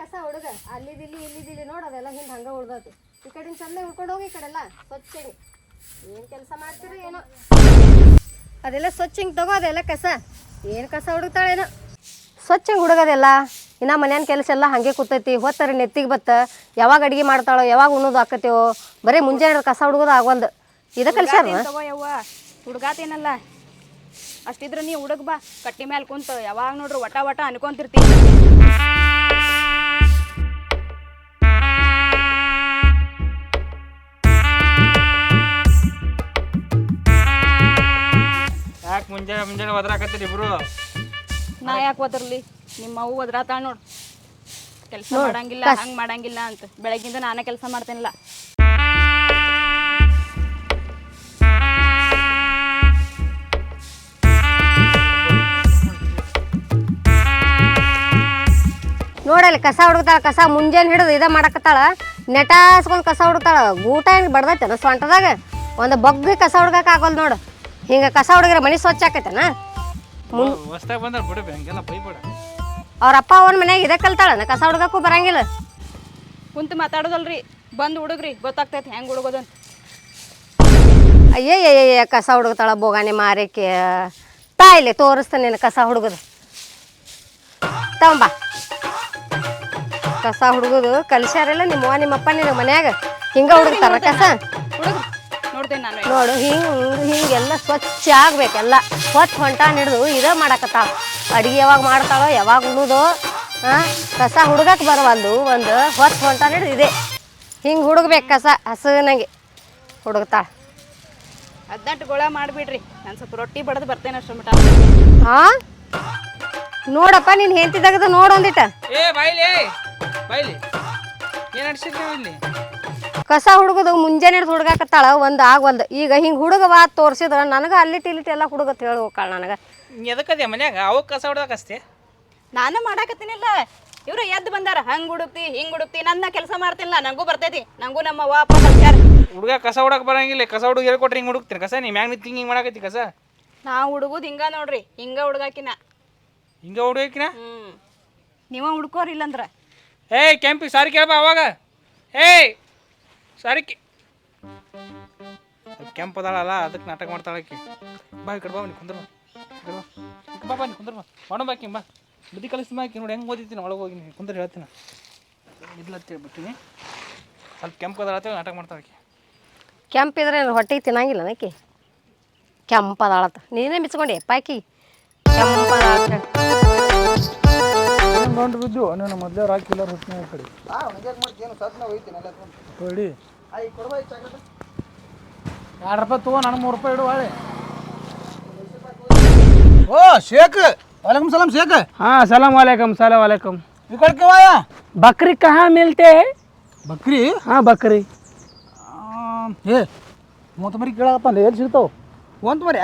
ಕಸ ಹುಡುಗ ಅಲ್ಲಿದಿಲ್ಲಿ ಇಲ್ಲಿದಿಲ್ಲಿ ನೋಡು ಅದೆಲ್ಲ ಹಿಂದೆ ಹಂಗ ಉಳ್ದೈತಿ ಈ ಕಡೆ ಚಂದ ಉಳ್ಕೊಂಡು ಹೋಗಿ ಈ ಕಡೆಲ್ಲ ಸ್ವಚ್ಛ ಏನು ಕೆಲಸ ಮಾಡ್ತೀರಿ ಏನೋ. ಅದೆಲ್ಲ ಸ್ವಚ್ಛ ಹಿಂಗೆ ತಗೋ, ಅದೆಲ್ಲ ಕಸ. ಏನು ಕಸ ಹುಡುಕ್ತಾಳೇನೋ. ಸ್ವಚ್ಛ ಹುಡುಗದೆಲ್ಲ, ಇನ್ನ ಮನೆಯನ್ ಕೆಲಸ ಎಲ್ಲ ಹಂಗೆ ಕೂತೈತಿ. ಹೊತ್ತರಿ ನೆತ್ತಿಗೆ ಬತ್ತ, ಯಾವಾಗ ಅಡಿಗೆ ಮಾಡ್ತಾಳೋ, ಯಾವಾಗ ಉಣ್ಣೋದು ಹಾಕತ್ತೇವೋ, ಬರೀ ಮುಂಜಾನೆ ಕಸ ಹುಡುಗೋದು ಆಗೊಂದು. ಇದ ಕೆಲಸ ಹುಡುಗಾತೇನಲ್ಲ ಅಷ್ಟಿದ್ರ ನೀ ಹುಡುಗ ಬಾ, ಕಟ್ಟಿ ಮ್ಯಾಲ ಕುಂತ, ಯಾವಾಗ ನೋಡ್ರಿ ವಟ ವಟ ಅನ್ಕೊಂತಿರ್ತಿ. ಮುಂಜಾನೆ ಮುಂಜಾನೆ ಒದ್ರಾಕತ್ತೀರಿ ಇಬ್ರು? ನಾ ಯಾಕೆ ಓದಿರ್ಲಿ ನಿಮ್ಮ ಅವು ಒದ್ರಾತಾಳ ನೋಡ್. ಕೆಲಸ ಮಾಡಂಗಿಲ್ಲ ಹಂಗ್ ಮಾಡಂಗಿಲ್ಲ ಅಂತ. ಬೆಳಗ್ಗಿಂದ ನಾನೇ ಕೆಲಸ ಮಾಡ್ತೇನಿಲ್ಲ. ನೋಡಲ್ಲಿ ಕಸ ಹುಡುಕ್ತಾಳ ಕಸ ಮುಂಜಾನೆ ಹಿಡಿದು ಇದ ಮಾಡಕತ್ತಾಳ. ನೆಟಾಸ್ಕೊಂಡು ಕಸ ಹುಡುಕ್ತಾಳ. ಊಟ ಹೆಂಗೆ ಬಡ್ದೈತೆ ಸೊಂಟದಾಗ ಒಂದು ಬಗ್ಗಿ ಕಸ ಹುಡ್ಕಕ್ಕೆ ಆಗೋಲ್ ನೋಡು. ಹಿಂಗೆ ಕಸ ಹುಡುಗ್ರ ಮನೆ ಸ್ವಚ್ಛ ಆಕೈತನ? ಹೊಸ್ದಾಗ ಬಂದ್ರೆ ಬಿಡು ಬೈಬೇಡ. ಅವ್ರ ಅಪ್ಪ ಅವನ ಮನ್ಯಾಗ ಇದ ಕಲ್ತಾಳನ? ಕಸ ಹುಡುಗಕ್ಕೂ ಬರಂಗಿಲ್ಲ. ಕುಂತು ಮಾತಾಡೋದಲ್ರಿ ಬಂದು ಹುಡುಗ್ರಿ ಗೊತ್ತಾಗ್ತೈತಿ ಹೆಂಗ್ ಹುಡುಗೋದಂತ. ಅಯ್ಯ ಕಸ ಹುಡುಗತಾಳ ಬೋಗಾನೆ ಮಾರಿಕೆ. ತಾಯಿಲೆ ತೋರಿಸ್ತಾನೆ ನೀನು ಕಸ ಹುಡುಗದು. ತಗೊಂಬ. ಕಸ ಹುಡುಗದು ಕಲ್ಸ್ಯಾರಲ್ಲ ನಿಮ್ಮವ್ವ ನಿಮ್ಮಪ್ಪ ನಿನ್ನ ಮನ್ಯಾಗ. ಹಿಂಗ ಹುಡುಗ್ತಾರ ಕಸ? ಹುಡುಗ್ರಿ. ನೋಡ್ತೇನೆ ನಾನು. ನೋಡು ಹಿಂಗೆ ಹಿಂಗೆಲ್ಲ ಸ್ವಚ್ಛ ಆಗ್ಬೇಕೆಲ್ಲ. ಹೊತ್ತು ಹೊಂಟಾ ಹಿಡಿದು ಇದ ಮಾಡಾಕತ್ತಾವ ಅಡುಗೆ ಯಾವಾಗ ಮಾಡ್ತಾಳೋ ಯಾವಾಗ ಉಣ್ಣೋದು ಹಾಂ ಕಸ ಹುಡುಗಕ್ಕೆ ಬರವಲ್ದು ಒಂದು ಹೊತ್ತು ಹೊಂಟ ಹಿಡಿದು ಇದೆ. ಹಿಂಗೆ ಹುಡುಗ್ಬೇಕು ಕಸ ಹಸನಂಗೆ ಹುಡುಗತಾಳ ಹದಿನೆಂಟು ಗೋಳ ಮಾಡಿಬಿಡ್ರಿ. ನಾನು ಸ್ವಲ್ಪ ರೊಟ್ಟಿ ಬಡದು ಬರ್ತೇನೆ ಅಷ್ಟು ಮಟ ಹಾಂ ನೋಡಪ್ಪ ನೀನು ಹೆಂತಿದಾಗದ ನೋಡು ಒಂದಿಟ್ಟ ಏ ಬಾಯ್ಲಿ ಬಾಯ್ಲಿ ಏನು ನಡ್ಸಿದ್ರಿ ಇಲ್ಲಿ? ಕಸ ಹುಡುಗದು ಮುಂಜಾನೆ ಹಿಡ್ದು ಹುಡುಗಾಕತ್ತಾಳ ಒಂದು ಆಗವಲ್ದು ಈಗ ಹಿಂಗೆ ಬಾ ತೋರಿಸಿದ್ರ ನನಗೆ ಅಲ್ಲಿಟ್ಟು ಇಲ್ಲಿಟ್ಟು ಎಲ್ಲ ಹುಡುಗತ್ ಹೇಳಿ ಹೋಗ್ಕಾಳ ನನಗೆ. ಎದಕ್ಕದೆ ಮನ್ಯಾಗ? ಅವು ಕಸ ಹೊಡ್ದಾಕಸ್ತೆ ನಾನು ಮಾಡಾಕತ್ತೀನಿಲ್ಲ. ಇವ್ರು ಎದ್ದು ಬಂದಾರ ಹಂಗ್ ಹುಡುಕ್ತಿ ಹಿಂಗ್ ಹುಡುಕ್ತಿ ನನ್ನ ಕೆಲಸ ಮಾಡ್ತಿಲ್ಲ ನಂಗೂ ಬರ್ತೈತಿ ನಂಗೂ ನಮ್ಮ ಅವ್ವ ಅಪ್ಪ ಹುಡುಗ ಕಸ ಹೊಡಕ್ ಬರಂಗಿಲ್ಲ ಕಸ ಹುಡುಗ ಹೇಳ್ಕೊಟ್ರಿ ಹಿಂಗೆ ಹುಡುಕ್ತೀನಿ ಕಸ ನೀ ಮ್ಯಾಗ ನಿಂತು ಹಿಂಗೆ ಮಾಡಾಕತ್ತಿ ಕಸ? ನಾ ಹುಡುಗುದ್ ಹಿಂಗ ನೋಡ್ರಿ ಹಿಂಗ ಹುಡುಗಾಕಿನ. ಹಿಂಗ ಹುಡುಗಿನ ಹ್ಮ್. ನೀವ ಹುಡ್ಕೋರಿ ಇಲ್ಲಂದ್ರ. ಏಯ್ ಕೆಂಪಿ ಸಾರಿ ಕೇಳ್ಬಾ ಅವಾಗ. ಏಯ್ ಸಾರಿ ಕೇ ಕೆಂಪು ಅದಾಳಲ್ಲ ಅದಕ್ಕೆ ನಾಟಕ ಮಾಡ್ತಾಳೆ ಆಕಿ. ಬಾ ಈ ಕಡೆ ಬಾ ನೀ ಕುಂದ್ರ ಬಾ. ಬಾ ನೀ ಕುಂದ್ರ ಬಾ ಮಾಡೋ ಬಾಕಿ ಬಾ. ಬುದ್ಧಿ ಕಲಿಸ್ತೀನಿ ಬಾಕಿ ನೋಡಿ ಹೆಂಗೆ ಓದಿತೀನಿ ಒಳಗೆ ಹೋಗಿ ನೀ ಕುಂದ್ರ ಹೇಳ್ತೀನಿ. ಇದ್ಲತ್ತೇಳಿ ಬಿಟ್ಟಿನಿ ಸ್ವಲ್ಪ ಕೆಂಪು ಅದಾಳತ್ತೆ ಅಂತೇಳಿ ನಾಟಕ ಮಾಡ್ತಾಳೆ ಕೆಂಪು ಇದ್ರೆ ಹೊಟ್ಟೆಗೆ ತಿನ್ನಂಗಿಲ್ಲ ನಕ್ಕಿ ಕೆಂಪದಾಳತ್ತ ನೀನೇ ಮಿಚ್ಕೊಂಡಿ ಪಾಕಿ ಕೆಂಪದಾಳ ಬಿದ್ದು ನಾನು ಮೊದಲೇ ರಾಕಿಲ್ಲ ಹೊಟ್ಟೆ ಕಡೆ. ಹೊಡಿ. ಎರಡು ರೂಪಾಯಿ ತಗೋ ನನಗೆ ಮೂರು ರೂಪಾಯಿ ಇಡು ಹೊಳೆ ओ शेख वालेकुम सलाम शेख हाँ सलाम वालेकुम सलाम वालेकुम निकल क्यों आया बकरी कहाँ मिलते हैं बकरी हाँ बकरी ಏ ಮೂವತ್ತು ಮರಿ ಕೇಳಪ್ಪ ಅಲ್ಲಿ ಎಲ್ಲಿ ಸಿಗ್ತಾವ ಒಂದ್ ಮರಿ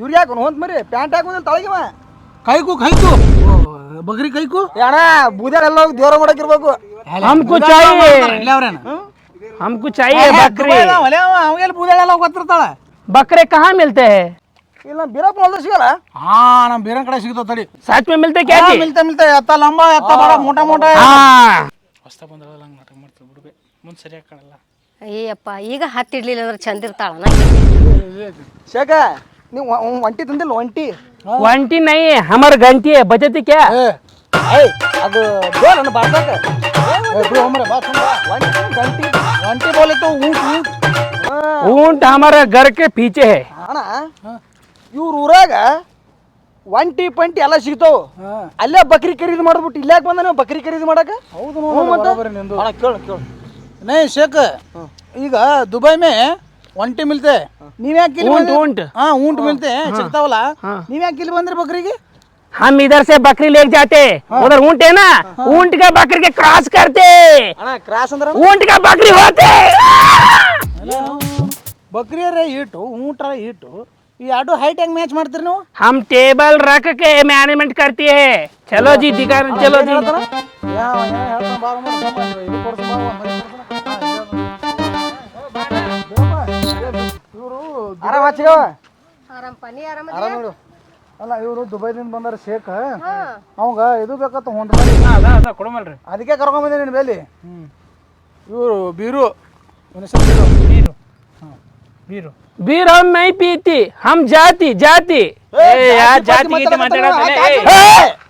ಇವ್ರು ಯಾಕೆ ಒಂದ್ ಮರಿ ಪ್ಯಾಂಟ್ ಹಾಕೋದಿಲ್ಲ ತಳಗಿವ ಕೈಕು ಕೈಕು ಬಕರಿ ಕೈಕು ಅಣ್ಣ ಬೂದ್ಯಾರ ಎಲ್ಲ ಹೋಗಿ ದೇವ್ರ ಮಾಡಕ್ಕಿರ್ಬೇಕು हमको चाहिए ಇಲ್ಲೇ ಅವ್ರೇನ हमको चाहिए बकरी ಅವಾಗೆಲ್ಲ ಬೂದ್ಯಾಳ ಎಲ್ಲ ಗೊತ್ತಿರ್ತಾಳ बकरे कहाँ मिलते हैं ಇಲ್ಲ ಬೀರಪ್ಪ ಹೊಲ್ದ ಸಿಗಲ್ಲ ಹಾ ನಮ್ಮ ಬೀರನ್ ಕಡೆ ಸಿಗ್ತಾವ ತಡಿ सच में मिलते क्या ಹಾ, जी ಮಿಲ್ತಾ ಮಿಲ್ತಾ ಎತ್ತ ಲಂಬ ಎತ್ತ ಬಡ ಮೋಟ ಮೋಟ हाँ ಹೊಸ್ತಾ ಬಂದಳಲ್ಲ ಹಂಗೆ ನಾಟಕ ಮಾಡ್ತೀವಿ ಬಿಡ್ಬೇ ಮುಂದೆ ಸರಿಯಾಗಿ ಕಾಣಲ್ಲ ಅಯ್ಯಪ್ಪ ಈಗ ಹತ್ತಿಡ್ಲಿಲ್ಲ ಅಂದ್ರೆ ಚಂದ ಇರ್ತಾಳ ಶೇಖ ನೀವು ಒಂಟಿ ತಂದಿಲ್ಲ ಒಂಟಿ वंटी नहीं है हमारे घंटी है बचती क्या ಏಯ್ ಅದು ಬೋಲ್ ಬಾಸಾಕ ಗಂಟಿ ಗಂಟಿ ಬೋಲಿತ್ತು ಊಟ ಊಟ ऊंट हमारे घर के पीछे है ಅಣ್ಣ ಇವ್ರ ಊರಾಗ ಒಂಟಿ ಪಂಟಿ ಎಲ್ಲ ಸಿಗ್ತಾವ ಅಲ್ಲೇ ಬಕ್ರಿ ಖರೀದಿ ಮಾಡ್ಬಿಟ್ಟು ಇಲ್ಲೇ ಬಂದ ನೀವು ಬಕ್ರಿ ಖರೀದಿ ಮಾಡಕ ಹೌದು ಅಣ್ಣ ಕೇಳು ಕೇಳು ನೈ ಶೇಖ ಈಗ ದುಬೈ ಮೇ ಒಂಟಿ ಮಿಲ್ತೆ ನೀವ್ಯಾಕೆ ಇಲ್ಲಿ ऊंट ಬಂದ್ರಿ? ऊंट ಹಾ ಊಂಟ್ ಮಿಲ್ತೆ ಸಿಗ್ತಾವಲ್ಲ ನೀವ್ಯಾಕೆ ಇಲ್ಲಿ ಬಂದ್ರಿ ಬಕ್ರಿಗೆ हम इधर से बकरी लेके जाते उधर ऊंट है ना ऊंट का बकरी के क्रॉस करते ಅಣ್ಣ ಕ್ರಾಸ್ ಅಂದ್ರೆ ऊंट का बकरी होते ಬಕ್ರಿಯರ ಈಟು ಊಂಟ್ರ ಈಟು ಈ ಎರಡು ಹೈಟ್ ಹೆಂಗ್ ಮ್ಯಾಚ್ ಮಾಡ್ತೀರಿ ನೀವು हम टेबल रख के मैनेजमेंट करती है चलो जी दिखा चलो जी ಆರಾಮ ಹಚ್ಚಿಗವ ಆರಾಮಪ್ಪ ನೀ ಆರಾಮ ಆರಾಮ ನೋಡು ಅಲ್ಲ ಇವರು ದುಬೈದಿಂದ ಬಂದಾರ ಶೇಖ್. ಅವಂಗ ಇದು ಬೇಕತ್ತ ಹೊಂದ ಅದ ಕೊಡಮಲ್ರಿ. ಅದಕ್ಕೆ ಕರ್ಕೊಂಬಂದೆ ನಿನ್ನ ಬೇಲಿ. ಇವರು ಬೀರು. ಬೀರು. ಬೀರು. ಬೀರ್. ಹಮ್ ಮೈ ಪೀತಿ ಹಮ್ ಜಾತಿ ಜಾತಿ. ಏ ಯಾ ಜಾತಿ ಗೀತಿ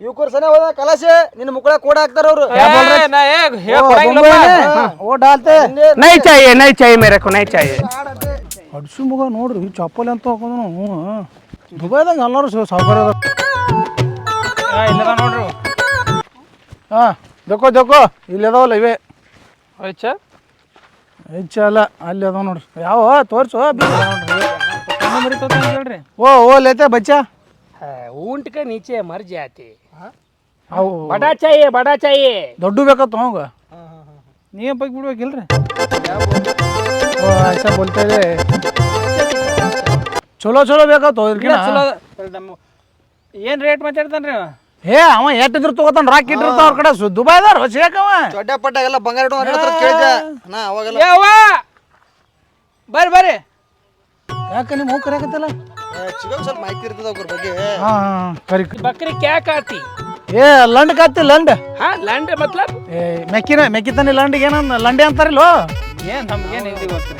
ಇವ್ ಕೊರ್ಸನೆ ಹೋದ ಕಲಾಸೆ ನಿನ್ನ ಮುಕ್ಕಳ ಕೂಡ ಹಾಕ್ತಾರ ಅವ್ರು ಏ, ನಾ ಏ, ಹೇಳ್ ಕೊಡಂಗಿಲ್ಲಪ್ಪ. ಓ ಡಾಲ್ತೆ नहीं चाहिए नहीं चाहिए मेरे को नहीं चाहिए ಅಡ್ಸು ಮಗ ನೋಡ್ರಿ ಚಪ್ಪಲಿ ಅಂತ ಹಾಕೋದು ಹ್ಞೂ ದುಬೈದಾಗ ಎಲ್ಲರೂ ಸೌಕರ್ಯ ಅದ ಆ, ಇಲ್ಲದ ನೋಡ್ರಿ ಹಾ ದಕ್ಕೋ ದಕ್ಕೋ ಇಲ್ಲಿ ಅದಾವಲ್ಲ ಇವೆ ಆಯ್ತ ಹೆಚ್ಚ ಅಲ್ಲ ಅಲ್ಲಿ ಅದಾವ ನೋಡ್ರಿ ಯಾವ ತೋರ್ಸು ಕಣ್ಣು ಮರಿತೋತ ಅಂತ ಹೇಳ್ರಿ ಓ ಓ ಲೇತೆ ಬಚ್ಚ ऊंट के नीचे मर जाते ಅವು ಬಡಾಚಾಯಿ ಬಡಾಚಾಯಿ. ದೊಡ್ಡ ಬೇಕತ್ತ ಅವಂಗ? ನೀವೇ ಬಗ್ಗೆ ಬಿಡ್ಬೇಕಿಲ್ರಿ ಓ ಇಲ್ರಿ ಚಲೋ ಚಲೋ ಬೇಕಾತು ಇದ್ರಕಿನ ಚಲೋ ನಮ್ಮ ಏನ್ ರೇಟ್ ಮಾತಾಡ್ತಾನ್ರಿ ಅವ? ಏ ಅವ ಎಟ್ಟಿದ್ರು ತಗೋತಾನ ರಾಕ್ ಇಟ್ಟಿರ್ತಾವ ಅವ್ರ ಕಡೆ. ಸು- ದುಬೈದಾರ ಸಿಗಾಕವ ದೊಡ್ಡ ಪಟ್ಟ ಎಲ್ಲ ಬಂಗಾರ ಇಟ್ಟು ಹನ್ನೆರಡು ಬರ್ರಿ ಬರ್ರಿ. ಯಾಕೆ ನಿಮ್ಮ ಹೂ ಕರೆಯಕತ್ತಲ್ಲ? ಚಲೋ ಸ್ವಲ್ಪ ಮಾಹಿತಿ ಇರ್ತದ ಅವ್ರ ಬಗ್ಗೆ. ಹಾ ಕರಿ ಬಕ್ರಿ ಕ್ಯಾಕ್ ಆತಿ ಏ ಲಂಡ್ ಕತ್ತಿ ಲಂಡ್. ಹಾ ಲ್ಯಾಂಡ್ ಮತ್ಲಬ್? ಏ ಮೆಕ್ಕಿನ ಮೆಕ್ಕಿತಾನೆ ಲಂಡಿಗೆ ಏನನ್ನ ಲಂಡೆ ಅಂತಾರಿಲ್ಲೋ? ಏನ್ ನಮ್ಗೇನ್ ಇದು ಗೊತ್ತಿಲ್ಲ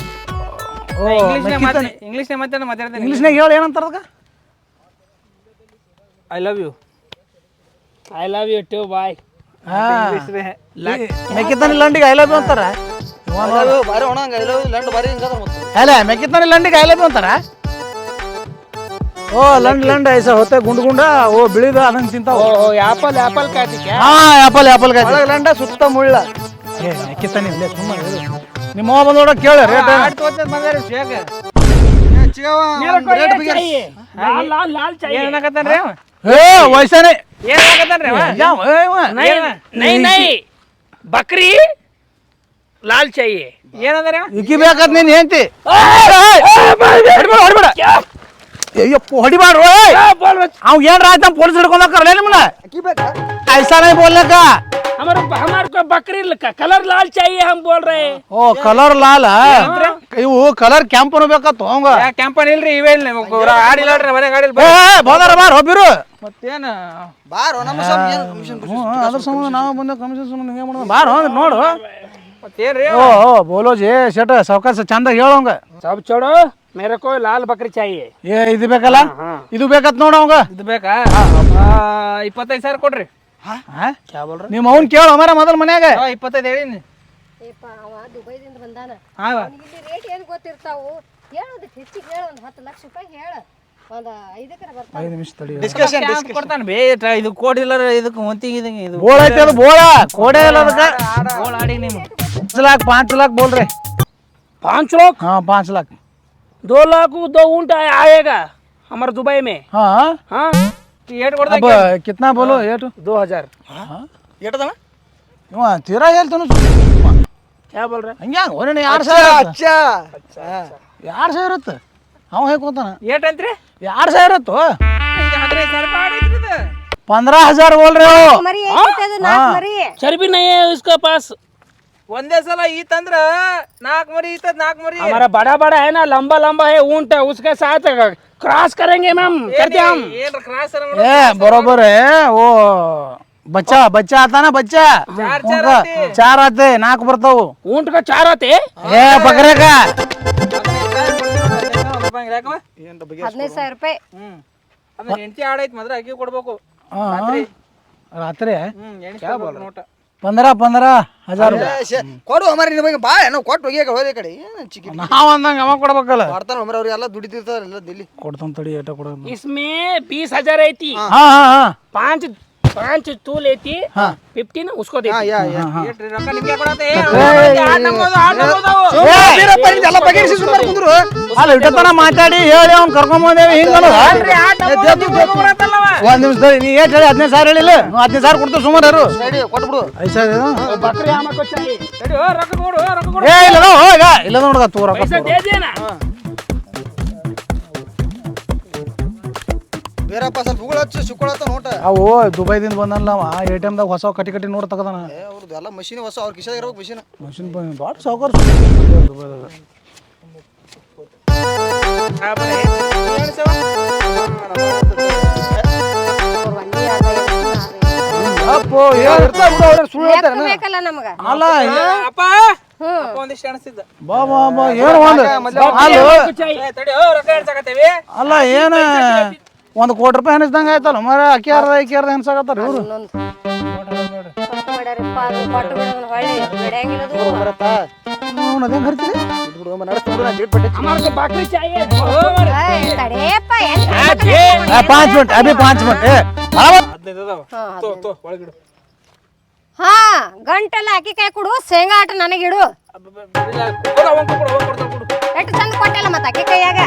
ಓ ಮೆಕ್ಕಿತಾನೆ ಇಂಗ್ಲೀಷ್ನಾಗ ಮಾತಾಡ ಮಾತಾಡ್ತೇನೆ ಇಂಗ್ಲೀಷ್ನಾಗ ಹೇಳಿ ಏನಂತಾರ ಅದಕ್ಕೆ I love you I love you too ಬಾಯ್ ಹಾ. ಮೆಕ್ಕಿತಾನೆ ಲಂಡಿಗೆ ಐ ಲವ್ ಯು ಅಂತಾರ? ಬಾರಿ ಒಣಂಗ ಐ ಲವ್ ಯು ಲಂಡ್ ಬಾರಿ ಹಿಂಗದ ಅಲ್ಲ ಮೆಕ್ಕಿತಾನೆ ಲಂಡಿಗೆ ಐ ಲವ್ ಯು ಅಂತಾರ? ಓ ಲಂಡ್ ಲಂಡ್ ಐಸ ಹೊತ್ತೆ ಗುಂಡ್ ಗುಂಡ ಓ ಬಿಳಿದ ಅದನ್ ತಿಂತಾವ ಓ ಆಪಲ್ ಆಪಲ್ ಕಾಯ್ತಿಕೆ ಹಾ ಆಪಲ್ ಆಪಲ್ ಕಾಯ್ತಿ ಲಂಡ ಸುತ್ತ ಮುಳ್ಳ ಏ ಕಿತ್ತಾನೆ ಇಲ್ಲೇ ಸುಮ್ಮ ನಿಮ್ಮ ಮಾವ ಬಂದ ನೋಡ ಕೇಳ ರೇಟ್ ಆಡ್ ತೋತೆ ಏ ಶೇಗ ರೇಟ್ ಬಿಗಿ ಲಾಲ್ ಲಾಲ್ ಲಾಲ್ ಚಾಯಿ ಏನಾಗತ್ತಾನ ರೇ ಏ ವಯಸ್ಸನೆ ಏನಾಗತ್ತಾನ ರೇ ಯಾವ ನೈ ನೈ ನೈ ಬಕ್ರಿ ಲಾಲ್ ಚಾಯಿ ಏನಂದ್ರೆ ಇಕ್ಕಿ ಬೇಕಾದ್ ನೀನ್ ಹೆಂಡತಿ ಹೊಡ್ಬೇಡ ಹೊಡ್ಬೇಡ ಅಯ್ಯಪ್ಪ ಹೊಡಿಬಾರ್ದು ಅವ್ ಏನ್ರ ಆಯ್ತ ಪೊಲೀಸ್ ಹಿಡ್ಕೊಂಡ್ ಹೋಗ್ತಾರಲ್ಲ ನಿಮ್ಮನ್ನ ಅಕ್ಕಿ ಬೇಕಾ ಐಸಾ नहीं बोलने का हमारे हमारे को बकरी का कलर लाल चाहिए हम बोल रहे हैं ಓ ಕಲರ್ ಲಾಲ ಇವು ಕಲರ್ ಕೆಂಪನು ಬೇಕತ್ತು ಅವಂಗ ಯಾ ಕ್ಯಾಂಪನ್ ಇಲ್ರಿ ಇವೆ ಇಲ್ಲ ಆಡಿಲ್ಲ ನೋಡ್ರಿ ಮನೆ ಗಾಡಿ ಏ ಬೋದಾರ ಬಾರ್ ಹೊಬ್ಬಿರು ಮತ್ತೇನ ಬಾರೋ ನಮ್ಮ ಸಮ್ ಏನು ಕಮಿಷನ್ ಹ್ಞೂ ಅದ್ರ ಸಂಬಂಧ ನಾವು ಬಂದ ಕಮಿಷನ್ ಸಂಬಂಧ ಹಿಂಗೆ ಮಾಡೋದು ಬಾರ್ ಹೋಗ್ ನೋಡು ಮತ್ತೇನ್ರಿ ಓ ಓ ಬೋಲೋ ಜೇ ಶೆಟ್ ಸಾವ್ಕಾಸ ಚಂದ ಹೇಳೋಂಗ सब छोड़ो मेरे को लाल बकरी चाहिए ಏ ಇದು ಬೇಕಲ್ಲ ಇದು ಬೇಕತ್ ನೋಡು ಅವಂಗ ಇದು ಬೇಕಾ ಇಪ್ಪತ್ತೈದು ಸಾವಿರ ಕೊಡ್ರಿ ನಿಮ್ಮ ಅವ್ನ್ ಕೇಳು ಮರ ಮೊದಲ ಮನ್ಯಾಗ ಅವ ಇಪ್ಪತ್ತೈದು ಹೇಳಿನಿ ಏಪ್ಪ ಅವ ದುಬೈದಿಂದ ಬಂದಾನ ಹಾ ಅವ್ನಿಗೆ ಇಲ್ಲಿ ರೇಟ್ ಏನು ಗೊತ್ತಿರ್ತಾವು ಹೇಳೋದು ಹೆಚ್ಚಿಗೆ ಹೇಳ ಒಂದು ಹತ್ತು ಲಕ್ಷ ರೂಪಾಯಿ ಹೇಳ ಒಂದು ಐದಕ್ಕರ ಬರ್ತಾವ ಐದು ನಿಮಿಷ ತಡಿ ಡಿಸ್ಕಷನ್ ಕೊಡ್ತಾನೆ ಬೇ ಟ- ಇದು ಕೋಡ್ ಇಲ್ಲ ಇದಕ್ಕೆ ಒಂತಿಗೆ ಇದಂಗೆ ಇದು ಬೋಳ ಐತೆ ಅದು ಬೋಳ ಕೋಡೆ ಇಲ್ಲ ಅದಕ್ಕೆ ಗೋಳ ಆಡಿ ನೀವು पाँच लाख पाँच लाख बोल रहे पाँच लोग हाँ पाँच लाख दो लाख को दो ऊँट आए- आएगा हमारे दुबई में हाँ हाँ ಏಟ್ ಕೊಡ್ದ अब कितना बोलो एट दो हजार ಎಟ್ಟದಣ ಇವ ತೀರಾ ಹೇಳ್ತಾನು क्या बोल रहे ಹಂಗ್ಯಾ ಒಂದೇ ಎರಡು ಸಾವಿರ ಅಚ್ಚ ಎರಡು ಸಾವಿರ ಇರುತ್ತೆ ಅವ ಹೇಳ್ಕೊತಾನ ಏಟ್ ಅಂತ್ರಿ ಎರಡು ಸಾವಿರ ಇತ್ತು ಇದು ಹದಿನೈದು ಸಾವಿರ ರೂಪಾಯಿ ಆಡೈತ್ರಿ ಇದು पंद्रह हजार बोल रहे हो ಮರಿ ಐತಿ ಅದು ನಾಲ್ಕು ಮರಿ चर भी नहीं है उसके पास ಒಂದೇ ಸಲ ಈತಂದ್ರ ನಾಲ್ಕು ಮರಿ ಈತದ್ ನಾಲ್ಕು ಮರಿ हमारा बड़ा बड़ा है ना लंबा लंबा है ऊँट है उसके साथ क्रॉस करेंगे मैम करते हम ಏನ್ ಕ್ರಾಸ್ ए बरोबर है वो बच्चा बच्चा आता ना बच्चा चार उनका चार आते नाक ಬರ್ತಾವು ऊँट का चार होते ಏ ಬಕರೆ का ಹದಿನೈದು ಸಾವಿರ ರೂಪಾಯಿ ಹ್ಮ್ ಅದನ್ನ ಹೆಂಡತಿ ಆಡೈತ್ ಮಾತ್ರ ಅಕ್ಕಿ ಕೊಡ್ಬೇಕು हाँ, रात्रि ಹ್ಮ್ ಎಣಿಸ್ಕೊಬೇಕು ನೋಟ ಪಂದ್ರ ಪಂದ್ರ ಹಜಾರ್. ಕೊಡು ಅಮರ ನಿಮಗೆ ಬಾ ಏನೋ ಕೊಟ್ಟು ಹೋಗಿ ಹೋದ ಕಡೆ. ಏನು ಚಿಕ್ಕ ನಾವು ಅಂದಂಗೆ ಅವ ಕೊಡ್ಬೇಕಲ್ಲ. ಕೊಡ್ತಾನೆ ಅಮರ ಅವ್ರು ಎಲ್ಲ ದುಡಿತಿರ್ತಾರಲ್ಲ ದಿಲ್ಲಿ. ಕೊಡ್ತಾನೆ ತಡಿ ಏಟ ಕೊಡ ಇಸ್ಮೇ ಬೀಸ್ ಹಜಾರ್ ಐತಿ ಹಾ ಹಾ ಹಾ. ಪಾಂಚ್ ಪಾಂಚ್ ತೂಲ್ ಐತಿ ಹಾ. ಉಸ್ಕೋತಿ ಅಲ್ಲ ಮಾತಾಡಿ ಹೇಳಿ ಅವ್ನ್ ಕರ್ಕೊಂಡ್ ಬಂದೇವಿ ಹಿಂಗ ಒಂದ್ ನಿಮಿಷ ನೀ ಹೇಳಿ ಹದಿನೈದು ಸಾವಿರ ಹೇಳಿಲ್ಲ. ನಾವು ಹದಿನೈದು ಸಾವಿರ ಕೊಡ್ತೀವಿ ಸುಮಾರು ಯಾರು? ಐದು ಸಾವಿರ ಏ ಇಲ್ಲ ಹೋಗ ಇಲ್ಲ ನೋಡ್ದ ತೂರ ಬೇರಪ್ಪ ಸ್ವಲ್ಪ ಹುಗಳು ಹಚ್ಚಿ ಸುಕ್ಕೊಳತ್ತ ನೋಟ ಅವು ದುಬೈದಿಂದ ಬಂದಲ್ಲ ಅವ ಎ ಟಿ ಎಮ್ದಾಗ ಹೊಸ ಕಟ್ಟಿ ಕಟ್ಟಿ ನೋಡ್ ತಗದಾನ. ಅವ್ರದ್ದು ಎಲ್ಲ ಮಷೀನ್ ಹೊಸ ಅವ್ರ ಕಿಶಾಗ ಇರ್ಬೇಕು ಮಷೀನ್ ಮಷಿನ್ ಭಾಳ ಸಾವುಕಾರ ದುಬೈದಾಗ. ಅಲ್ಲ ಒಂದಿಷ್ಟು ಒಂದು ಕೋಟಿ ರೂಪಾಯಿ ಅನಿಸ್ದಂಗ ಆಯ್ತಲ್ಲ ಮರ ಅಕ್ಕಿ ಅಕ್ಕಿಯಾರ ಅಕ್ಕಿ ಅನ್ಸಾಕತ್ತಾರ ಇವರು? ಗಂಟೆಲ್ಲ ಅಕ್ಕಿ ಕೈ ಕೊಡು ಶೇಂಗಾ ಆಟ ನನಗಿಡು. ಎಷ್ಟು ಚಂದ ಕೊಟ್ಟಲ್ಲ ಮತ್ತೆ ಅಕ್ಕಿ ಕೈಯಾಗ?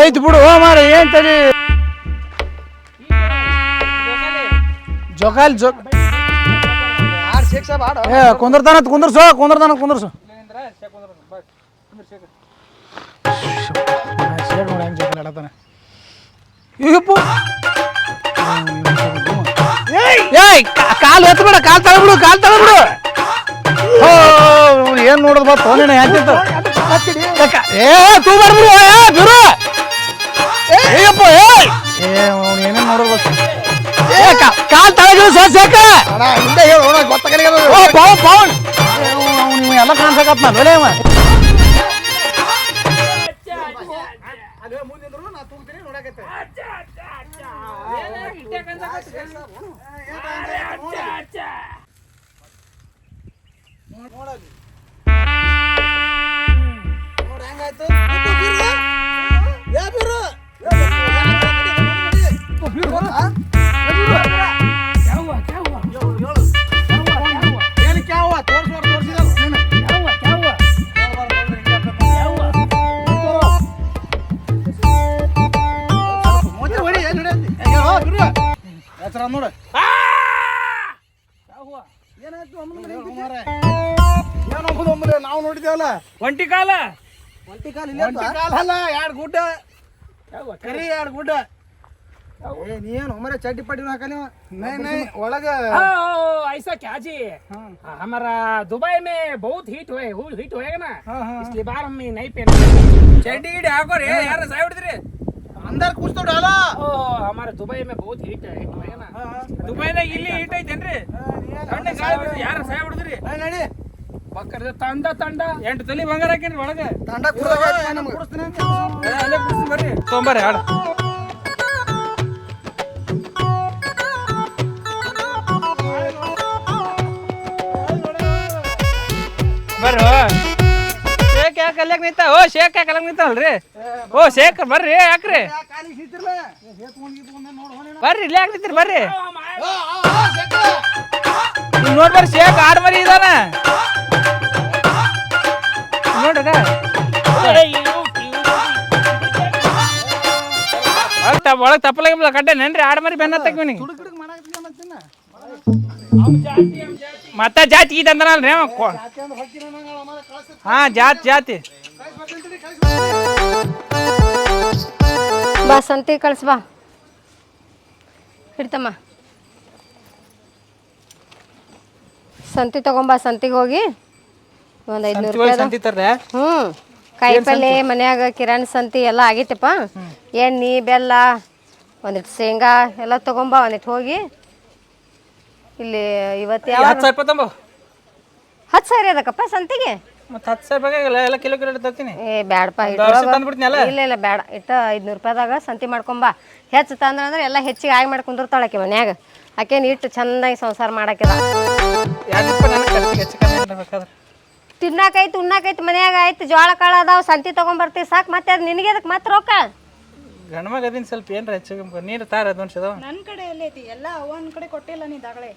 ಐತ್ ಬಿಡು ಮಾರ ಏನ್ ತಲಿ? ಜೋಕಾಲ್ ಜೋ ಆರು ಶೇಕ್ ಸಾಬ್ ಆಡ? ಏ ಕುಂದರ್ತಾನ ಕುಂದರ್ಸು ಕುಂದರ್ತಾನ ಕುಂದರ್ಸು. ಶೇಡ್ ನೋಡಿ ಹೆಂಗ್ ಜೋಕಾಲ್ ಆಡತಾನೆ ಇಪ್ಪು. ಏಯ್ ಕಾಲು ಕಾಲ್ ಎತ್ಬಿಡ ಕಾಲ್ ತಳಬಿಡು ಕಾಲ್ ತಳಬಿಡು ಓ ಏನ್ ನೋಡೋದು ಬಾ ತೋನೇನ ಯಾಕಿತ್ತು ಏ ತೂ ಬರ್ಬಿಡು ಏ ಅವ್ನು ಎಲ್ಲ ಕಾಣ್ಸಕತ್ನ ಬೆಳೆ ಅವ ನೋಡಿ ಹೆಸರ ನೋಡು ಏನಾಯ್ತು ಅಮ್ಮನ ಏನೋ ಒಮ್ಮೆ ನಾವು ನೋಡಿದೇವಲ್ಲ ಒಂಟಿ ಕಾಲ ಒಂಟಿ ಕಾಲ ಇಲ್ಲ ಕಾಲ ಅಲ್ಲ ಎರಡು ಗುಡ್ಡ ಕರಿ ಎರಡು ಗುಡ್ಡ ಏ ನೀನು ಒಮ್ಮರೆ ಚಡ್ಡಿ ಪಡ್ಡಿ ಹಾಕಲಿ ನೈ ನೈ ಒಳಗ ओ, ऐसा क्या जी हाँ, हमारा दुबई में बहुत हीट हुए हीट होएगा ना इसलिए बार हम नहीं पहने ಚಡ್ಡಿ ಗಿಡಿ ಹಾಕೋರಿ ಯಾರ ಸಾಯ್ ಹೊಡಿದ್ರಿ ಅಂದರ್ ಕೂಸ್ತೋ ಡಾಲ ओ हमारे दुबई में बहुत हीट है हीट होएगा ना ದುಬೈನಾಗ ಇಲ್ಲಿ ಹಿಟ್ ಐತೇನ್ರಿ ಸಣ್ಣ ಗಾಳಿ ಬಿಡ್ರಿ ಯಾರ ಸಾಯ್ ಹೊಡಿದ್ರಿ ನಡಿ बकर ತಂಡ ತಂಡ ಎಂಟು ತೊಲಿ ಬಂಗಾರ ಹಾಕೇನ್ರಿ ಒಳಗೆ ತಂಡ ಕುಡ್ದಾಗ ನಮ್ಗೆ ಅದೇ ಅಲ್ಲೇ ಕುಡ್ಸ್ತೀನಿ ಬರ್ರಿ ತೊಂಬರ್ರಿ ಹಾಡು ಶೇಕ್ ಯಾಕೆ ಅಲ್ಯಾಕ ನಿಂತ? ಓ ಶೇಕ್ ಯಾಕೆ ಅಲ್ಲಾಗ ನಿಂತಲ್ರಿ ಓ ಶೇಕ್ ಬರ್ರಿ ಯಾಕ್ರಿ? ಬರ್ರಿ ಇಲ್ಲಿ ಯಾಕೆ ನಿಂತೀರಿ? ಬರ್ರಿ. ಇಲ್ಲಿ ನೋಡ್ ಬರ್ರಿ ಶೇಕ್ ಆಡ್ ಮರಿ ಇದಾನ. ನೋಡ್ರಿ ಒಳಗೆ ತಪ್ಪಲಾಗಿಲ್ಲ ಕಡ್ಡೆ ನೆನ್ರಿ ಆಡ್ ಮರಿ ಬೆನ್ನ ತಗ್ವಿನಿ ಮತ್ತ ಜಾತಿ ಗೀತ ಅಂದನಲ್ರಿ ಅವ ಕೊ- ಹಾ ಜಾತಿ ಜಾತಿ. ಬಾ ಸಂತಿ ಕಳ್ಸ್ ಬಾ. ಹಿಡ್ತಮ್ಮ. ಸಂತಿ ತಗೊಂಬಾ ಸಂತಿಗೆ ಹೋಗಿ. ಒಂದು ಐದ್ನೂರು ರೂಪಾಯಿ ಹ್ಞೂ ಕಾಯಿಪಲ್ಲೆ ಮನ್ಯಾಗ ಕಿರಾಣಿ ಸಂತಿ ಎಲ್ಲ ಆಗೈತಪ್ಪ ಎಣ್ಣೆ ಬೆಲ್ಲ ಒಂದಿಟ್ಟು ಶೇಂಗಾ ಎಲ್ಲ ತಗೊಂಬ ಒಂದಿಟ್ಟು ಹೋಗಿ. ಇಲ್ಲಿ ಇವತ್ತು ಯಾವ ಹತ್ತು ಸಾವಿರ ಅದಕ್ಕಪ್ಪ ಸಂತಿಗೆ? ಮತ್ತೆ ಹತ್ತು ಸಾವಿರ ಬೇಕಾಗಿಲ್ಲ ಎಲ್ಲ ಕಿಲೋ ಕಿಲೋ ತರ್ತೀನಿ. ಏ ಬ್ಯಾಡಪ್ಪ ಒಂದು ವರ್ಷ ತಂದ್ಬಿಡ್ತೀನಲ್ಲ ಇಲ್ಲ ಇಲ್ಲ ಬೇಡ ಇಟ್ಟ ಐದ್ನೂರು ರೂಪಾಯಿದಾಗ ಸಂತಿ ಮಾಡ್ಕೊಂಬಾ. ಹೆಚ್ಚು ತಂದ್ರ ಅಂದ್ರೆ ಎಲ್ಲ ಹೆಚ್ಚಿಗೆ ಆಗಿ ಮಾಡಿ ಕುಂದಿರ್ತಾಳೆ ಆಕೆ ಮನ್ಯಾಗ. ಆಕೇನು ಇಟ್ಟು ಚಂದಾಗಿ ಸಂಸಾರ ಮಾಡಾಕಿದ ಎರಡು ರೂಪಾಯಿ ನನಗೆ ಖರ್ಚಿಗೆ ಹೆಚ್ಚು ಕಮ್ಮಿ ಏನಾರ ಬೇಕಾದ್ರೆ ತಿನ್ನಾಕೈತಿ ಉಣ್ಣಾಕೈತಿ ಮನ್ಯಾಗ ಆಯ್ತು ಜೋಳ ಕಾಳು ಅದಾವ ಸಂತಿ ತಗೊಂಬರ್ತೀವಿ ಸಾಕು ಮತ್ತೆ ಅದು ನಿನಗೆ ಅದಕ್ಕೆ ಮತ್ತೆ ರೊಕ್ಕ? ಗಂಡ ಮಗ ಅದೀನಿ ಸ್ವಲ್ಪ ಏನ್ರ ಹೆಚ್ಚು ಕಮ್ಮಿ ನೀರು ತಾರ ಅದು ಅನ್ಸದ ನನ್ನ ಕಡೆ ಎಲ್ಲೈತಿ ಎಲ್ಲ ಅವನ ಕಡೆ ಕೊಟ್ಟಿಲ್ಲ ನೀ ದಾಗಳೆ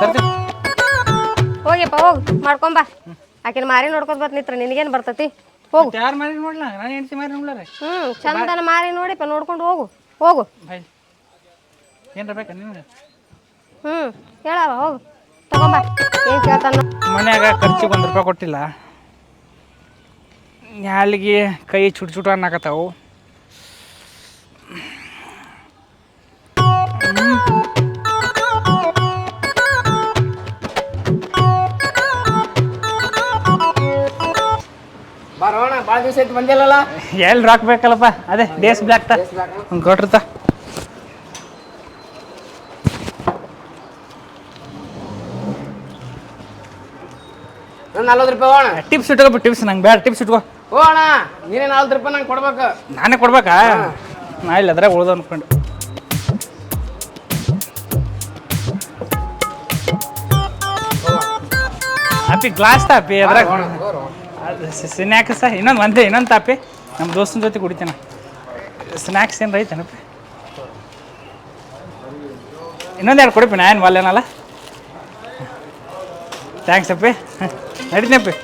ತರ್ತೀನಿ. ಹೋಗಿಪ್ಪ ಹೋಗ್. ಮಾಡ್ಕೊಂಬ ಆಕಿನ ಮಾರಿ ನೋಡ್ಕೊತ ಬತ್ ನಿತ್ರ ನಿನಗೇನು ಬರ್ತತಿ? ಹೋಗು. ಯಾರು ಮಾರಿ ನೋಡ್ಲಾ? ನಾನು ಹೆಂಡ್ತಿ ಮಾರಿ ನೋಡ್ಲಾರೆ? ಹ್ಞೂ ಚಂದನ ಮಾರಿ ನೋಡಿಪ್ಪ ನೋಡ್ಕೊಂಡು ಹೋಗು. ಹೋಗು. ಹ್ಮ್ ಏನ್ರ ಬೇಕಾ ನಿಮ್ಗೆ ಹ್ಞೂ ಹೇಳವ ಹೋಗು. ತಗೊಂಬ ಏನು ಕೇಳ್ತಾನ? ಮನ್ಯಾಗ ಖರ್ಚಿಗೆ ಒಂದು ರೂಪಾಯಿ ಕೊಟ್ಟಿಲ್ಲ. ನ್ಯಾಲಿಗೆ ಕೈ ಚುಟ್ ಚುಟ್ ಅನ್ನಕತ್ತಾವು. ಭಾಳ ದಿವಸ ಆಯ್ತು ಬಂದಿಲ್ಲಲ್ಲ? ಎಲ್ಲಿ ರಾಕ್ ಬೇಕಲ್ಲಪ್ಪ ಅದೇ ಡೇಸ್ ಬ್ಲ್ಯಾಕ್ ತ. ಒಂದು ಕೊಟ್ರತ ನಲ್ವತ್ತು ರೂಪಾಯಿ ಹೋಣ ಟಿಪ್ಸ್ ಇಟ್ಕೊಬಿಟ್ಟು ಟಿಪ್ಸ್ ನಂಗೆ ಬೇಡ ಟಿಪ್ಸ್ ಇಟ್ಕೋ. ಹೋಣ ನೀನೇ ನಲ್ವತ್ತು ರೂಪಾಯಿ ನಂಗೆ ಕೊಡ್ಬೇಕು. ನಾನೇ ಕೊಡ್ಬೇಕಾ? ನಾ ಇಲ್ಲ ಅದ್ರಾಗ ಉಳ್ದು ಅನ್ಕೊಂಡು. ಅಪ್ಪಿ ಗ್ಲಾಸ್ ತಾಪಿ ಅದ್ರಾಗ. ಸ್ನ್ಯಾಕ್ಸ್ ಇನ್ನೊಂದು ಒಂದೇ, ಇನ್ನೊಂದು ತಾಪಿ. ನಮ್ಮ ದೋಸ್ತನ ಜೊತೆ ಕುಡಿತೇನೆ. ಸ್ನ್ಯಾಕ್ಸ್ ಏನು ರೈತನಪ್ಪಿ ಇನ್ನೊಂದು ಎರಡು ಕೊಡಿಪಿ ನಾ ಏನು ಮಲ್ಲೇನಲ್ಲ ಥ್ಯಾಂಕ್ಸ್ ಅಪ್ಪಿ. ನಡೀತೀನಪ್ಪಿ.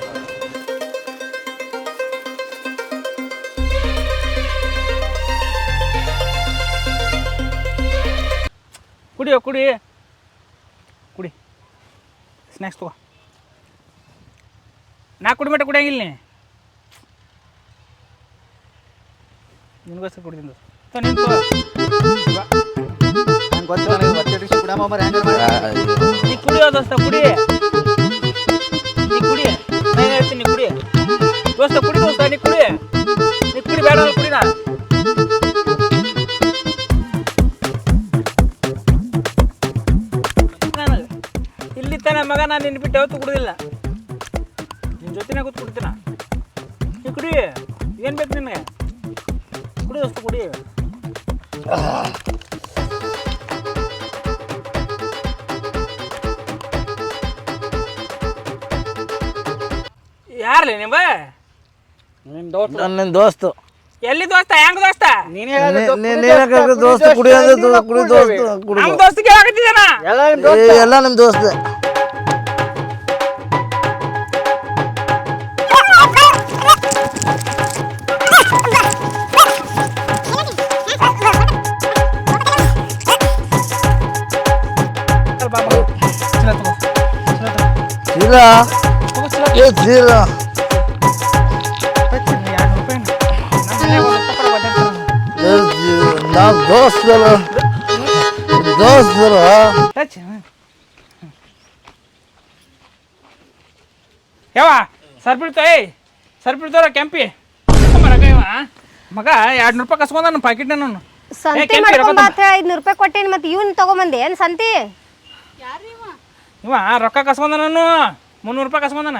ಕುಡಿಯೋ, ಕುಡಿ. ಕುಡಿ. ಸ್ನ್ಯಾಕ್ಸ್ ತಗೋ. ನಾ ಕುಡಿಮಟ ಕುಡಿಯಂಗಿಲ್ಲ ನೀ ನಿನಗೋಸ್ಕರ ಕುಡಿದಿಂದ ನೀ ಕುಡಿಯೋ ದೋಸ್ತ ಕುಡಿ. ನೀ ಕುಡಿ. ನಾನು ಹೇಳ್ತೀನಿ ಕುಡಿ. ದೋಸ್ತ ಕುಡಿ ದೋಸ್ತ ನೀ ಕುಡಿ. ನೀ ಕುಡಿ ಬೇಡ ಕುಡಿನಾ ಇಲ್ಲಿ ತನ ಮಗ ನಾನು ನಿನ್ ಬಿಟ್ಟು ಯಾವತ್ತೂ ಕುಡುದಿಲ್ಲ. ಜೊತೆನೇ ಕೂತ್ ಕುಡ್ತೀನ ನೀ ಕುಡಿ ಏನು ಬೇಕು ನಿನಗೆ? ಕುಡಿ ಅಷ್ಟು ಕುಡಿ. ಯಾರ್ಲಿ ನಿಮ್ಮ ನನ್ನ ದೋಸ್ತು. ಎಲ್ಲಿ ದೋಸ್ತ? ಹೆಂಗ್ ದೋಸ್ತ? ದೋಸ್ತ ಕುಡಿ ಅಂದ್ರೆ ಕುಡಿ ದೋಸ್ತ ಕುಡಿ ನಮ್ ಎಲ್ಲ ನಿಮ್ ದೋಸ್ತ. ಚೀಲ ಏ ಚೀಲ ನಾವು ದೋಸ್ತರು ದೋಸ್ತರು ಯಾವ ಸರ್ಬಿಡ್ತ ಏಯ್! ಸರ್ಬಿಡ್ತಾರ ಕೆಂಪಿ. ಮರಗ ಇವ ಮಗ ಎರಡು ರೂಪಾಯಿ ಕಸ್ಕೊಂಡ ನನ್ನ ಪಾಕಿಟ್ ನಾನು. ಸಂತಿ ಕೆಂಪಿ ಮಾಡ್ಕೊಂಬ ರೊಕ್ಕ ಅಂತ ಐದ್ನೂರು ರೂಪಾಯಿ ಕೊಟ್ಟೇನಿ ಮತ್ತೆ ಇವನ್ ತಗೊಂಬಂದೆ ಏನು ಸಂತಿ? ಇವ ರೊಕ್ಕ ಕಸ್ಕೊಂಡನೂ ನಾನು ಮುನ್ನೂರು ರೂಪಾಯಿ ಕಸ್ಕೊಂಡನ?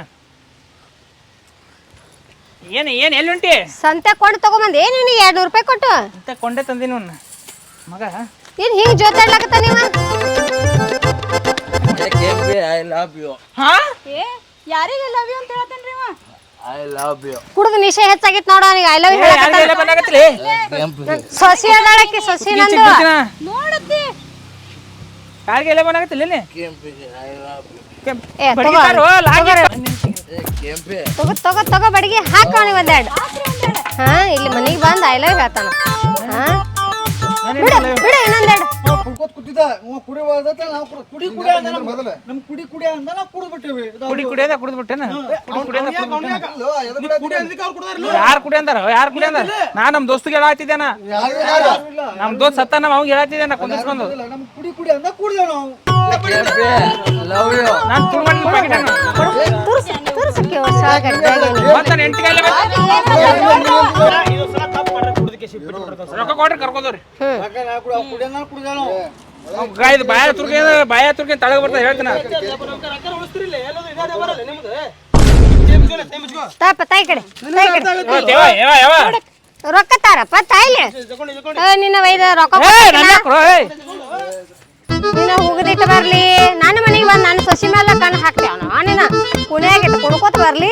ಏನು ಏನು ಎಲ್ಲಿ ಉಂಟಿ? ಸಂತೆ ಕೊಂಡು ತಗೊಂಬಂದು. ಏನು ನೀನು ಎರಡು ನೂರು ರೂಪಾಯಿ ಕೊಟ್ಟು? ಅಂತ ಕೊಂಡೆ ತಂದಿನ ಮಗ? ಏನು ಹಿಂಗೆ ಜೋತಾಡ್ಲಾಕತ್ತ ನೀವು ಐ ಲವ್ ಯು ಹಾ? ಏ ಯಾರಿಗೆ ಲವ್ ಯು ಅಂತ ಹೇಳ್ತೇನ್ರಿ ಇವ? ಐ ಲವ್ ಯು ಕುಡ್ದು ನಿಶೆ ಹೆಚ್ಚಾಗಿತ್ತು ನೋಡ ಅವನಿಗೆ. ಐ ಲವ್ ಸೊಸಿ ಅದಾಳಕ್ಕೆ ಸೊಸಿ ನಂದು. ನೋಡತ್ತಿ. ಯಾರಿಗೆಲ್ಲ ಬಂದಾಗತ್ತಿಲ್ಲ ಏ, ತಗೋ. ತಗೋ ತಗೋ ತಗೋ ಬಡಿಗೆ ಹಾಕ ಅವನಿಗೆ ಒಂದೆರಡು. ಹಾ ಇಲ್ಲಿ ಮನೆಗೆ ಬಂದು ಐ ಲವ್ ಹೇಳ್ತಾನ ಹಾ? ಬಿಡು ಬಿಡು ಇನ್ನೊಂದೆರಡು. ಕುಡ್ಕೋತ ಇವ ಕುಡಿ ಹೋದ ನಾವು ಕುಡಿ ಕುಡಿ ಅಂದ ಮೊದಲ? ನಮ್ ಕುಡಿ ಕುಡಿ ಅಂದ ನಾವು ಕುಡಿದ್ಬಿಟ್ಟಿವಿ. ಕುಡಿ ಕುಡಿ ಕುಡಿ ಯಾರು ಕುಡಿ ಅಂದಾರ? ಯಾರು ಕುಡಿ ಅಂದಾರ? ನಾ ನಮ್ ದೋಸ್ತಿಗೆ ಹೇಳಾತಿದ್ದೇನ ನಮ್ಮ ದೋಸ್ತ್ ಸತ್ತ ನಾವ್ ಅವ್ಗೆ ಹೇಳಾತಿದ್ದೇನ ಕುಂದಿಸ್ಕೊಂಡು ನಮ್ ಕುಡಿ ಕುಡಿ ಅಂದ ಕುಡ್ದೇವ್ ನಾವು. ನಾನು ತುಳ್ಮಣ್ಣ ಪ್ಯಾಕೆಟ್ ತುರ್ಸು ತುರ್ಸಕ್ಕೆ ಹೊಸ ಗಡ್ಡೆಗೆ ಮತ್ತೆ ಎಂಟು ಕೈಲಿ ಕೇಸಿ ಬಿಟ್ಬಿಡ್ತಾವ ರೊಕ್ಕ ಕುಡಿ ಕರ್ಕೊಂಡವ್ರಿ ಹ್ಮ್ ಗಾಯದ ಬಾಯ ತುರ್ಕೆ ಬಾಯ ತುರ್ಕೆ ತಳಗ ಬರ್ತಾ ಹೇಳ್ತೀನಿ. ತಾಪ ತಾಯಿ ಕಡೆ ತಾಯಿ ಕಡೆ. ಯಾವ ಯಾವ ಯಾವ ರೊಕ್ಕ ತಾರಪ್ಪ ತಾಯಿಲೆ. ನಿನ್ನ ವೈದ ರೊಕ್ಕ ಏ ನನ್ನ. ನಿನ್ನ ಹೋಗದಿಟ್ಟು ಬರ್ಲಿ. ನನ್ನ ಮನೆಗೆ ಬಂದು ನಾನು ಸಸಿ ಮೇಲೆ ಕಣ್ಣು ಹಾಕ್ತೇವನ ನಿನ್ನ ಕುಣ್ಯಾಗ ಇಟ್ಟು ಕುಣ್ಕೋತ ಬರ್ಲಿ.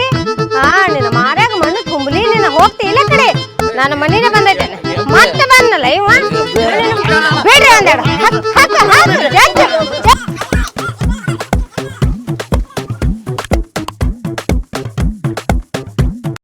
ಹಾ ನಿನ್ನ ಮಾರ್ಯಾಗ ಮಣ್ಣು ತುಂಬಲಿ ನಿನ್ನ ಹೋಗ್ತಿ. ಇಲ್ಲ ಕಡೆ. ನನ್ನ ಮನೆಗೆ ಬಂದೈತೆ. ಮತ್ತೆ ಬಂದಲ್ಲ ಇವ? ಬಿಡ್ರಿ ಒಂದೆರಡು. ಹತ್ತು ಹತ್ತು ಹತ್ತು